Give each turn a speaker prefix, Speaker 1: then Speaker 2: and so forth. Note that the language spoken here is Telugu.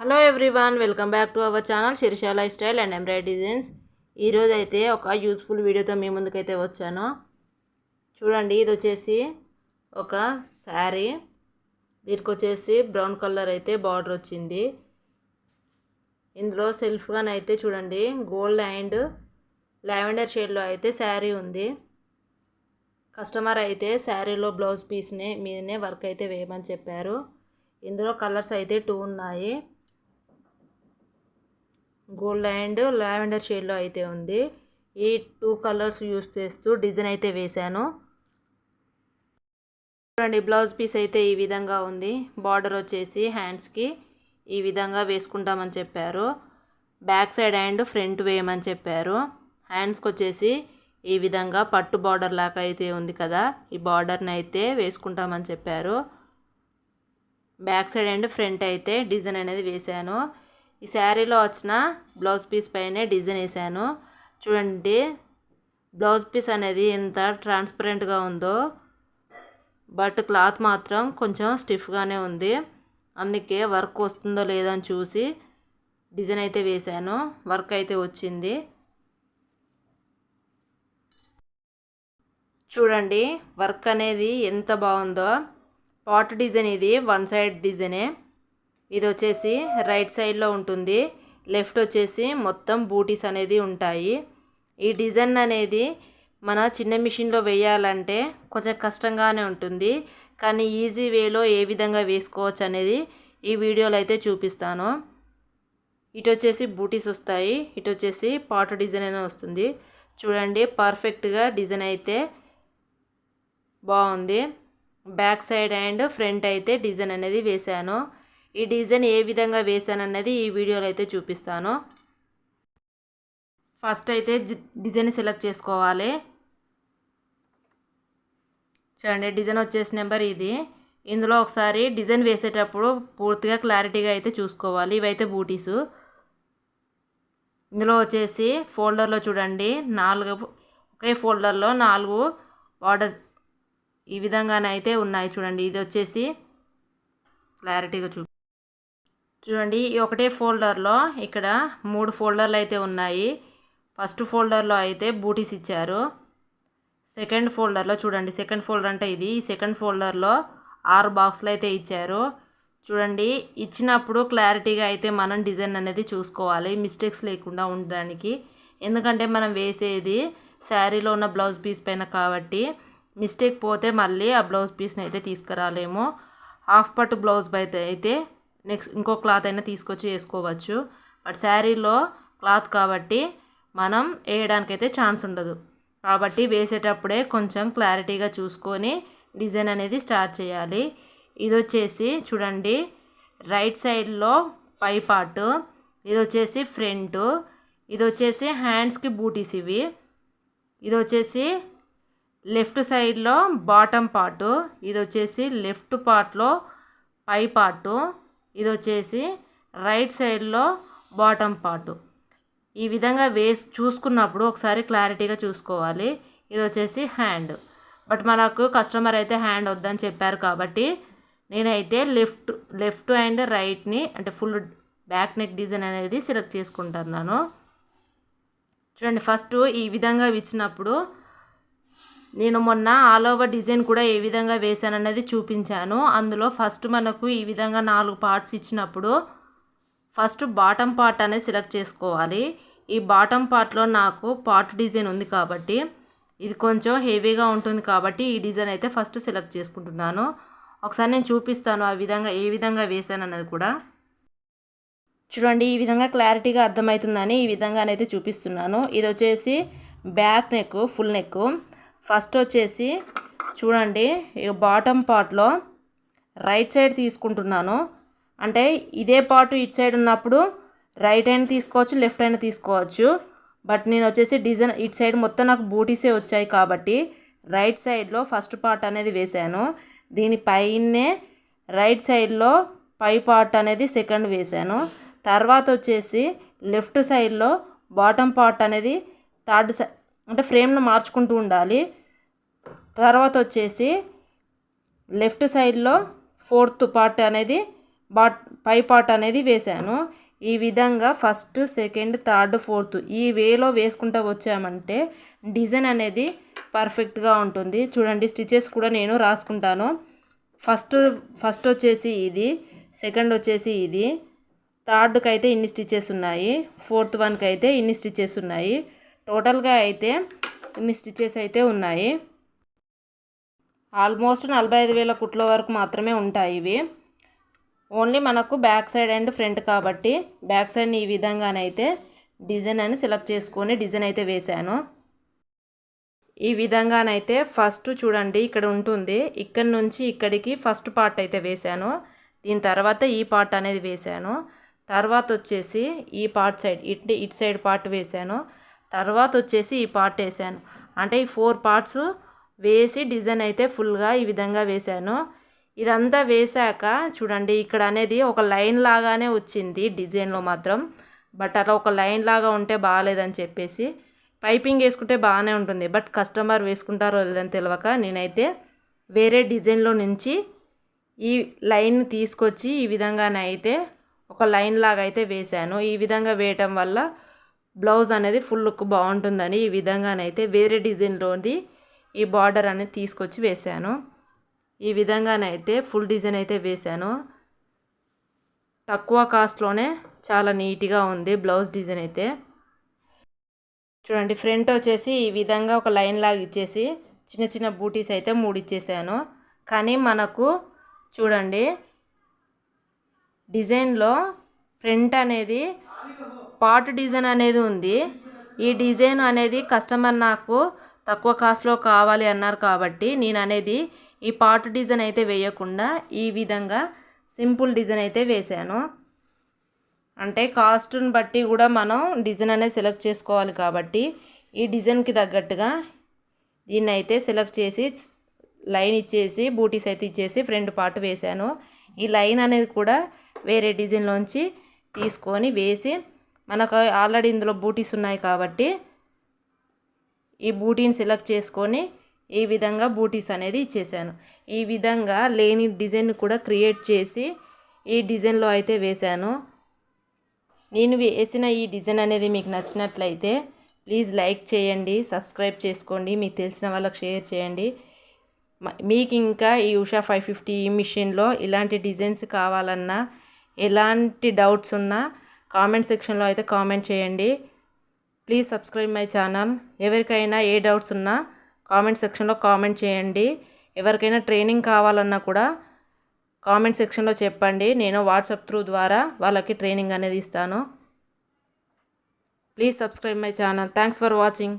Speaker 1: Hello everyone welcome back to our channel Sirisha lifestyle and embroidery designs ఈరోజు అయితే ఒక యూస్ఫుల్ వీడియోతో మీ ముందుకైతే వచ్చాను. చూడండి ఇది వచ్చేసి ఒక శారీ. దీనికి వచ్చేసి బ్రౌన్ కలర్ అయితే బార్డర్ వచ్చింది. ఇందులో సెల్ఫ్గానైతే చూడండి గోల్డ్ అండ్ లావెండర్ షేడ్లో అయితే శారీ ఉంది. కస్టమర్ అయితే శారీలో బ్లౌజ్ పీస్ని మీదనే వర్క్ అయితే వేయమని చెప్పారు. ఇందులో కలర్స్ అయితే టూ ఉన్నాయి. గోల్డ్ అండ్ లావెండర్ షేడ్లో అయితే ఉంది. ఈ టూ కలర్స్ యూస్ చేస్తూ డిజైన్ అయితే వేశాను. చూడండి బ్లౌజ్ పీస్ అయితే ఈ విధంగా ఉంది. బార్డర్ వచ్చేసి హ్యాండ్స్కి ఈ విధంగా వేసుకుంటామని చెప్పారు. బ్యాక్ సైడ్ అండ్ ఫ్రంట్ వేయమని చెప్పారు. హ్యాండ్స్కి వచ్చేసి ఈ విధంగా పట్టు బార్డర్ లాగా అయితే ఉంది కదా ఈ బార్డర్ని అయితే వేసుకుంటామని చెప్పారు. బ్యాక్ సైడ్ అండ్ ఫ్రంట్ అయితే డిజైన్ అనేది వేశాను. ఈ శారీలో వచ్చిన బ్లౌజ్ పీస్ పైనే డిజైన్ వేసాను చూడండి బ్లౌజ్ పీస్ అనేది ఎంత ట్రాన్స్పరెంట్గా ఉందో బట్ క్లాత్ మాత్రం కొంచెం స్టిఫ్గానే ఉంది. అందుకే వర్క్ వస్తుందో లేదో అని చూసి డిజైన్ అయితే వేశాను. వర్క్ అయితే వచ్చింది. చూడండి వర్క్ అనేది ఎంత బాగుందో. పాట్ డిజైన్ ఇది వన్ సైడ్ డిజైనే. ఇది వచ్చేసి రైట్ సైడ్లో ఉంటుంది. లెఫ్ట్ వచ్చేసి మొత్తం బూటీస్ అనేది ఉంటాయి. ఈ డిజైన్ అనేది మన చిన్న మిషన్లో వేయాలంటే కొంచెం కష్టంగానే ఉంటుంది. కానీ ఈజీ వేలో ఏ విధంగా వేసుకోవచ్చు అనేది ఈ వీడియోలో అయితే చూపిస్తాను. ఇటు వచ్చేసి బూటీస్ వస్తాయి. ఇటు వచ్చేసి పాట డిజైన్ అయినా వస్తుంది. చూడండి పర్ఫెక్ట్గా డిజైన్ అయితే బాగుంది. బ్యాక్ సైడ్ అండ్ ఫ్రంట్ అయితే డిజైన్ అనేది వేశాను. ఈ డిజైన్ ఏ విధంగా వేసానన్నది అన్నది ఈ వీడియోలో అయితే చూపిస్తాను. ఫస్ట్ అయితే డిజైన్ సెలెక్ట్ చేసుకోవాలి. చూడండి డిజైన్ వచ్చేసి నెంబర్ ఇది. ఇందులో ఒకసారి డిజైన్ వేసేటప్పుడు పూర్తిగా క్లారిటీగా అయితే చూసుకోవాలి. ఇవైతే బూటీసు. ఇందులో వచ్చేసి ఫోల్డర్లో చూడండి నాలుగు ఒకే ఫోల్డర్లో నాలుగు బార్డర్స్ ఈ విధంగానైతే ఉన్నాయి చూడండి. ఇది వచ్చేసి క్లారిటీగా చూ చూడండి ఈ ఒకటే ఫోల్డర్లో ఇక్కడ మూడు ఫోల్డర్లు అయితే ఉన్నాయి. ఫస్ట్ ఫోల్డర్లో అయితే బూటీస్ ఇచ్చారు. సెకండ్ ఫోల్డర్లో చూడండి సెకండ్ ఫోల్డర్ అంటే ఇది. సెకండ్ ఫోల్డర్లో ఆరు బాక్స్లు అయితే ఇచ్చారు. చూడండి ఇచ్చినప్పుడు క్లారిటీగా అయితే మనం డిజైన్ అనేది చూసుకోవాలి మిస్టేక్స్ లేకుండా ఉండడానికి. ఎందుకంటే మనం వేసేది శారీలో ఉన్న బ్లౌజ్ పీస్ పైన కాబట్టి మిస్టేక్ పోతే మళ్ళీ ఆ బ్లౌజ్ పీస్ని అయితే తీసుకురాలేము. హాఫ్ పట్టు బ్లౌజ్ అయితే అయితే నెక్స్ట్ ఇంకో క్లాత్ అయినా తీసుకొచ్చి వేసుకోవచ్చు. బట్ శారీలో క్లాత్ కాబట్టి మనం వేయడానికి అయితే ఛాన్స్ ఉండదు. కాబట్టి వేసేటప్పుడే కొంచెం క్లారిటీగా చూసుకొని డిజైన్ అనేది స్టార్ట్ చేయాలి. ఇది వచ్చేసి చూడండి రైట్ సైడ్లో పై పార్ట్ ఇది వచ్చేసి ఫ్రంట్ ఇది వచ్చేసి హ్యాండ్స్కి బూటీస్ ఇవి ఇది వచ్చేసి లెఫ్ట్ సైడ్లో బాటమ్ పార్టు ఇది వచ్చేసి లెఫ్ట్ పార్ట్లో పై పార్టు ఇది వచ్చేసి రైట్ సైడ్లో బాటమ్ పార్టు. ఈ విధంగా వేసి చూసుకున్నప్పుడు ఒకసారి క్లారిటీగా చూసుకోవాలి. ఇది వచ్చేసి హ్యాండ్. బట్ మనకు కస్టమర్ అయితే హ్యాండ్ వద్దని చెప్పారు కాబట్టి నేనైతే లెఫ్ట్ లెఫ్ట్ అండ్ రైట్ని అంటే ఫుల్ బ్యాక్ నెక్ డిజైన్ అనేది సెలెక్ట్ చేసుకుంటున్నాను. చూడండి ఫస్ట్ ఈ విధంగా ఇచ్చినప్పుడు నేను మొన్న ఆల్ ఓవర్ డిజైన్ కూడా ఏ విధంగా వేసానన్నది చూపించాను. అందులో ఫస్ట్ మనకు ఈ విధంగా నాలుగు పార్ట్స్ ఇచ్చినప్పుడు ఫస్ట్ బాటమ్ పార్ట్ అనేది సెలెక్ట్ చేసుకోవాలి. ఈ బాటమ్ పార్ట్లో నాకు పార్ట్ డిజైన్ ఉంది కాబట్టి ఇది కొంచెం హెవీగా ఉంటుంది కాబట్టి ఈ డిజైన్ అయితే ఫస్ట్ సెలెక్ట్ చేసుకుంటున్నాను. ఒకసారి నేను చూపిస్తాను ఆ విధంగా ఏ విధంగా వేసాను అన్నది కూడా. చూడండి ఈ విధంగా క్లారిటీగా అర్థమవుతుందని ఈ విధంగానైతే చూపిస్తున్నాను. ఇది వచ్చేసి back neck full neck first వచ్చేసి చూడండి బాటమ్ పార్ట్లో రైట్ సైడ్ తీసుకుంటున్నాను. అంటే ఇదే పార్ట్ ఇటు సైడ్ ఉన్నప్పుడు రైట్ అయినా తీసుకోవచ్చు లెఫ్ట్ అయినా తీసుకోవచ్చు. బట్ నేను వచ్చేసి డిజైన్ ఇటు సైడ్ మొత్తం నాకు బూటీసే వచ్చాయి కాబట్టి రైట్ సైడ్లో ఫస్ట్ పార్ట్ అనేది వేశాను. దీనిపైనే రైట్ సైడ్లో పై పార్ట్ అనేది సెకండ్ వేశాను. తర్వాత వచ్చేసి లెఫ్ట్ సైడ్లో బాటమ్ పార్ట్ అనేది థర్డ్ అంటే ఫ్రేమ్ను మార్చుకుంటూ ఉండాలి. తర్వాత వచ్చేసి లెఫ్ట్ సైడ్లో ఫోర్త్ పార్ట్ అనేది బాట్ పై పార్ట్ అనేది వేశాను. ఈ విధంగా ఫస్ట్ సెకండ్ థర్డ్ ఫోర్త్ ఈ వేలో వేసుకుంటూ వచ్చామంటే డిజైన్ అనేది పర్ఫెక్ట్గా ఉంటుంది. చూడండి స్టిచెస్ కూడా నేను రాసుకుంటాను. ఫస్ట్ ఫస్ట్ వచ్చేసి ఇది సెకండ్ వచ్చేసి ఇది. థర్డ్కి అయితే ఇన్ని స్టిచెస్ ఉన్నాయి. ఫోర్త్ వన్కి అయితే ఇన్ని స్టిచెస్ ఉన్నాయి. టోటల్గా అయితే ఇన్ని స్టిచెస్ అయితే ఉన్నాయి. ఆల్మోస్ట్ నలభై ఐదు వేల కుట్ల వరకు మాత్రమే ఉంటాయి ఇవి. ఓన్లీ మనకు బ్యాక్ సైడ్ అండ్ ఫ్రంట్ కాబట్టి బ్యాక్ సైడ్ని ఈ విధంగానైతే డిజైన్ అని సెలెక్ట్ చేసుకొని డిజైన్ అయితే వేశాను. ఈ విధంగానైతే ఫస్ట్ చూడండి ఇక్కడ ఉంటుంది. ఇక్కడ నుంచి ఇక్కడికి ఫస్ట్ పార్ట్ అయితే వేశాను. దీని తర్వాత ఈ పార్ట్ అనేది వేశాను. తర్వాత వచ్చేసి ఈ పార్ట్ సైడ్ ఇట్ ఇటు సైడ్ పార్ట్ వేశాను. తర్వాత వచ్చేసి ఈ పార్ట్ వేసాను. అంటే ఈ ఫోర్ పార్ట్స్ వేసి డిజైన్ అయితే ఫుల్గా ఈ విధంగా వేశాను ఇదంతా వేశాక చూడండి ఇక్కడ అనేది ఒక లైన్ లాగానే వచ్చింది డిజైన్లో మాత్రం. బట్ అలా ఒక లైన్ లాగా ఉంటే బాగాలేదని చెప్పేసి పైపింగ్ వేసుకుంటే బాగానే ఉంటుంది. బట్ కస్టమర్ వేసుకుంటారో లేదని తెలియక నేనైతే వేరే డిజైన్లో నుంచి ఈ లైన్ తీసుకొచ్చి ఈ విధంగానే అయితే ఒక లైన్ లాగా అయితే వేశాను ఈ విధంగా వేయటం వల్ల బ్లౌజ్ అనేది ఫుల్ లుక్ బాగుంటుందని ఈ విధంగానైతే వేరే డిజైన్లోది ఈ బార్డర్ అనేది తీసుకొచ్చి వేశాను. ఈ విధంగానైతే ఫుల్ డిజైన్ అయితే వేశాను. తక్కువ కాస్ట్లోనే చాలా నీట్గా ఉంది బ్లౌజ్ డిజైన్ అయితే. చూడండి ఫ్రంట్ వచ్చేసి ఈ విధంగా ఒక లైన్ లాగా ఇచ్చేసి చిన్న చిన్న బూటీస్ అయితే మూడు ఇచ్చేసాను కానీ మనకు చూడండి డిజైన్లో ఫ్రంట్ అనేది పాట్ డిజైన్ అనేది ఉంది. ఈ డిజైన్ అనేది కస్టమర్ నాకు తక్కువ కాస్ట్లో కావాలి అన్నారు కాబట్టి నేను అనేది ఈ పాట్ డిజైన్ అయితే వేయకుండా ఈ విధంగా సింపుల్ డిజైన్ అయితే వేశాను. అంటే కాస్ట్ని బట్టి కూడా మనం డిజైన్ అనేది సెలెక్ట్ చేసుకోవాలి కాబట్టి ఈ డిజైన్కి తగ్గట్టుగా దీన్ని అయితే సెలెక్ట్ చేసి లైన్ ఇచ్చేసి బూటీస్ అయితే ఇచ్చేసి ఫ్రంట్ పార్ట్ వేశాను. ఈ లైన్ అనేది కూడా వేరే డిజైన్లోంచి తీసుకొని వేసి మనకు ఆల్రెడీ ఇందులో బూటీస్ ఉన్నాయి కాబట్టి ఈ బూటీని సెలెక్ట్ చేసుకొని ఈ విధంగా బూటీస్ అనేది ఇచ్చేసాను. ఈ విధంగా లేని డిజైన్ కూడా క్రియేట్ చేసి ఈ డిజైన్లో అయితే వేశాను. నేను వేసిన ఈ డిజైన్ అనేది మీకు నచ్చినట్లయితే ప్లీజ్ లైక్ చేయండి సబ్స్క్రైబ్ చేసుకోండి మీకు తెలిసిన వాళ్ళకి షేర్ చేయండి. మీకు ఇంకా ఈ ఉషా ఫైవ్ ఫిఫ్టీ ఈ మిషన్లో ఇలాంటి డిజైన్స్ కావాలన్నా ఎలాంటి డౌట్స్ ఉన్నా కామెంట్ సెక్షన్లో అయితే కామెంట్ చేయండి. ప్లీజ్ సబ్స్క్రైబ్ మై ఛానల్ ఎవరికైనా ఏ డౌట్స్ ఉన్నా కామెంట్ సెక్షన్లో కామెంట్ చేయండి. ఎవరికైనా ట్రైనింగ్ కావాలన్నా కూడా కామెంట్ సెక్షన్లో చెప్పండి. నేను వాట్సాప్ త్రూ ద్వారా వాళ్ళకి ట్రైనింగ్ అనేది ఇస్తాను. Please subscribe my channel thanks for watching